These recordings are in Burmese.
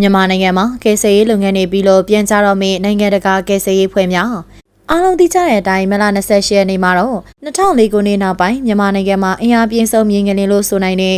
မြန်မာနိုင်ငံမှာကယ်ဆယ်ရေးလုပ်ငန်းတွေပြီးလို့ပြန်ကြတော့မယ့်နိုင်ငံတကာကယ်ဆယ်ရေးဖွဲ့များအားလုံးသိကြတဲ့အတိုင်းမလ28ရက်နေ့မှာတော့2004ခုနှစ်နောက်ပိုင်းမြန်မာနိုင်ငံမှာအင်အားပြင်းဆုံးမြင်းငလင်လို့ဆိုနိုင်တဲ့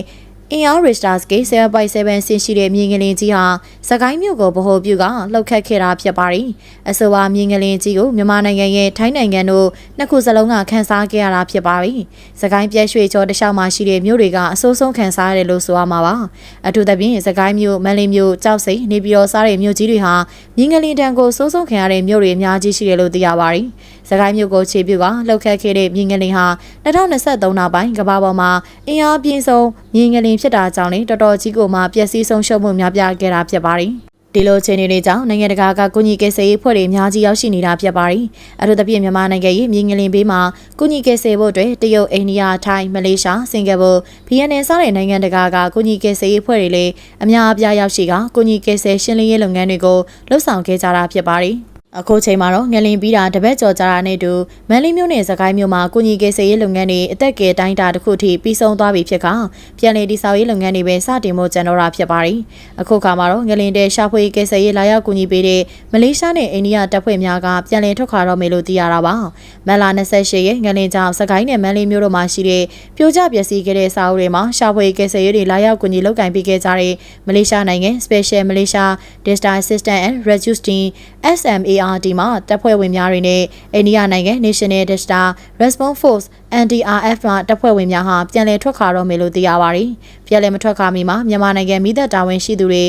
အင်အားရစ်တာစကေ7.7ဆင့်ရှိတဲ့မြင်းငလင်ကြီးဟာစကိုင်းမြို့ကိုဗဟိုပြုကလှုပ်ခတ်ခဲ့တာဖြစ်ပါတယ်။အဆိုပါမြင်းငလင်ကြီးကိုမြန်မာနိုင်ငံရဲ့ထိုင်းနိုင်ငံတို့နှစ်ခုစလုံးကခန်းစားခဲ့ရတာဖြစ်ပါတယ်။စကိုင်းပြည့်ရွှေကျော်တခြားမှာရှိတဲ့မြို့တွေကအဆိုးဆုံးခန်းစားရတယ်လို့ဆိုရမှာပါ။အထူးသဖြင့်စကိုင်းမြို့မန္တလေးမြို့ကြောက်စိန်နေပြည်တော်စားတဲ့မြို့ကြီးတွေဟာမြင်းငလင်တန်းကိုစိုးဆုံးခံရတဲ့မြို့တွေအများကြီးရှိတယ်လို့သိရပါတယ်။ စကိုင်းမြို့ကိုခြေပြုကလှုပ်ခတ်ခဲ့တဲ့မြင်းငလင်ဟာ2023နောက်ပိုင်းကမ္ဘာပေါ်မှာအင်အားပြင်းဆုံးမြင်းငလင်ဖြစ်တာကြောင့်လေတော်တော်ကြီးကိုမှပျက်စီးဆုံးရှုံးမှုများပြားခဲ့တာဖြစ်ပါတယ်။ဒီလိုအခြေအနေတွေကြောင့်နိုင်ငံတကာကကုညီကယ်ဆယ်ရေးဖွဲ့တွေအများကြီးရောက်ရှိနေတာဖြစ်ပါတယ်။အထူးသဖြင့်မြန်မာနိုင်ငံရဲ့မြင်းငလင်ဘေးမှာကုညီကယ်ဆယ်ဖို့အတွက်တရုတ်၊အိန္ဒိယ၊ထိုင်း၊မလေးရှား၊စင်ကာပူ၊ဗီယက်နမ်စတဲ့နိုင်ငံတကာကကုညီကယ်ဆယ်ရေးဖွဲ့တွေလည်းအများအပြားရောက်ရှိကကုညီကယ်ဆယ်ရှင်းလင်းရေးလုပ်ငန်းတွေကိုလှုပ်ဆောင်ခဲ့ကြတာဖြစ်ပါတယ်။ အခုချိန်မှာတော့ငလင်ပြီးတာတပတ်ကျော်ကြာတာနဲ့တူမန်လေးမြို့နယ်စကိုင်းမြို့မှာကုညီကေစေရေးလုပ်ငန်းတွေအသက်ကယ်တိုင်းတာတစ်ခုထိပြီးဆုံးသွားပြီဖြစ်ကပြန်လည်တည်ဆောက်ရေးလုပ်ငန်းတွေပဲစတင်ဖို့ကြံတော့တာဖြစ်ပါတယ်။အခုခါမှာတော့ငလင်တဲ့ရှာဖွေကေစေရေးလာရောက်ကူညီပေးတဲ့မလေးရှားနဲ့အိန္ဒိယတပ်ဖွဲ့များကပြန်လည်ထွက်ခွာတော့မယ်လို့သိရတာပါ။မန်လာ28ရက်ငလင်ကြောင့်စကိုင်းနဲ့မန်လေးမြို့တို့မှာရှိတဲ့ပြိုကျပျက်စီးခဲ့တဲ့စာအုပ်တွေမှာရှာဖွေကေစေရေးတွေလာရောက်ကူညီလုပ်ကင်ပေးခဲ့ကြတဲ့မလေးရှားနိုင်ငံ Special Malaysia Disaster Assistance and Rescue Team SMARD မှာတပ်ဖွဲ့ဝင်များတွေနဲ့အိန္ဒိယနိုင်ငံ National Disaster Response Force NDRF မှတပ်ဖွဲ့ဝင်များဟာပြန်လည်ထွက်ခွာတော့မယ်လို့သိရပါတယ်။ပြန်လည်မထွက်ခွာမီမှာမြန်မာနိုင်ငံမိသက်တာဝန်ရှိသူတွေ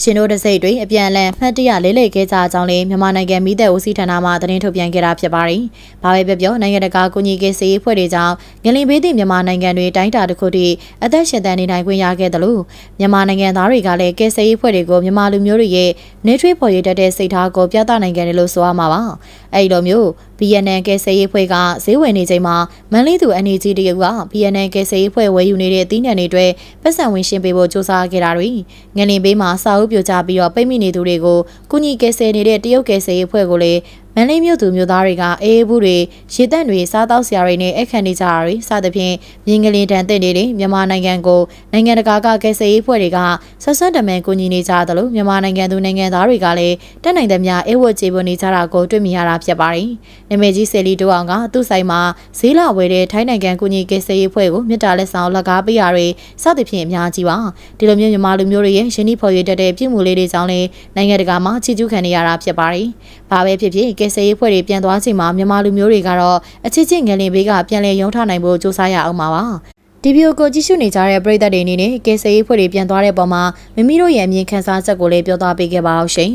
ရှင်တို့တစိတ်တွေအပြန်အလှန်ဖတ်တရလေးလေးခဲ့ကြကြောင်းလည်းမြန်မာနိုင်ငံမိသက်ဦးစီးဌာနမှသတင်းထုတ်ပြန်ခဲ့တာဖြစ်ပါတယ်။ဘာပဲပြောပြောနိုင်ငံတကာကုညီရေးစေရေးဖွဲ့တွေကြောင့်ငလင်ဘေးသည့်မြန်မာနိုင်ငံတွေတိုင်းတာတစ်ခုတည်းအသက်ရှင်သန်နေနိုင်ခွင့်ရခဲ့တယ်လို့မြန်မာနိုင်ငံသားတွေကလည်းကယ်ဆယ်ရေးဖွဲ့တွေကိုမြန်မာလူမျိုးတွေရဲ့နေထွေးဖော်ရည်တတ်တဲ့စိတ်ထားကိုပြသနိုင်ခဲ့တယ်လို့ဆိုရမှာပါ။အဲဒီလိုမျိုး BNN ကယ်ဆယ်ရေးဖွဲ့ကဈေးဝင်နေချိန်မှာမန်လေးသူအနေကြီးတရုတ်က BNN ကယ်ဆယ်ရေးဖွဲ့ဝယ်ယူနေတဲ့အသီးနှံတွေအတွက်ပတ်စံဝင်ရှင်းပေးဖို့စ조사ခဲ့တာတွေငလင်ဘေးမှာစာအုပ်ပြကြပြီးတော့ပိတ်မိနေသူတွေကိုကုညီကယ်ဆယ်နေတဲ့တရုတ်ကယ်ဆယ်ရေးဖွဲ့ကိုလည်း မန်လေးမြို့သူမြို့သားတွေကအေးအေးဘူးတွေရေတက်တွေစားတောက်စရာတွေနဲ့အခန့်နေကြတာတွေစသဖြင့်မြင်းကလေးတန်တဲ့နေတဲ့မြန်မာနိုင်ငံကိုနိုင်ငံတကာကကယ်ဆယ်ရေးဖွဲ့တွေကဆက်ဆွမ်းတမန်ကူညီနေကြသလိုမြန်မာနိုင်ငံသူနိုင်ငံသားတွေကလည်းတက်နိုင်တဲ့များအေးဝတ်ကြေပွန်နေကြတာကိုတွေ့မြင်ရတာဖြစ်ပါတယ်။နာမည်ကြီးဆယ်လီတိုအောင်ကသူ့ဆိုင်မှာဈေးလာဝယ်တဲ့ထိုင်းနိုင်ငံကူညီကယ်ဆယ်ရေးဖွဲ့ကိုမြစ်တာလက်ဆောင်လက်ကားပေးရတွေစသဖြင့်အများကြီးပါ။ဒီလိုမျိုးမြန်မာလူမျိုးတွေရဲ့ရင်းနှီးဖော်ရည်တတ်တဲ့ပြုမှုလေးတွေကြောင့်လည်းနိုင်ငံတကာမှာချီးကျူးခံနေရတာဖြစ်ပါတယ်။ ဘာပဲဖြစ်ဖြစ်ကယ်ဆယ်ရေးဖွဲ့တွေပြန်သွားချိန်မှာမြန်မာလူမျိုးတွေကတော့အချစ်ချစ်ငလင်ဘေးကပြန်လည်ရုံးထနိုင်ဖို့စူးစမ်းရအောင်ပါပါဒီဗီဒီယိုကိုကြည့်ရှုနေကြတဲ့ပရိသတ်တွေအနေနဲ့ကယ်ဆယ်ရေးဖွဲ့တွေပြန်သွားတဲ့ပုံမှာမိမိတို့ရဲ့အမြင်ခံစားချက်ကိုလည်းပြောသွားပေးခဲ့ပါအောင်ရှင်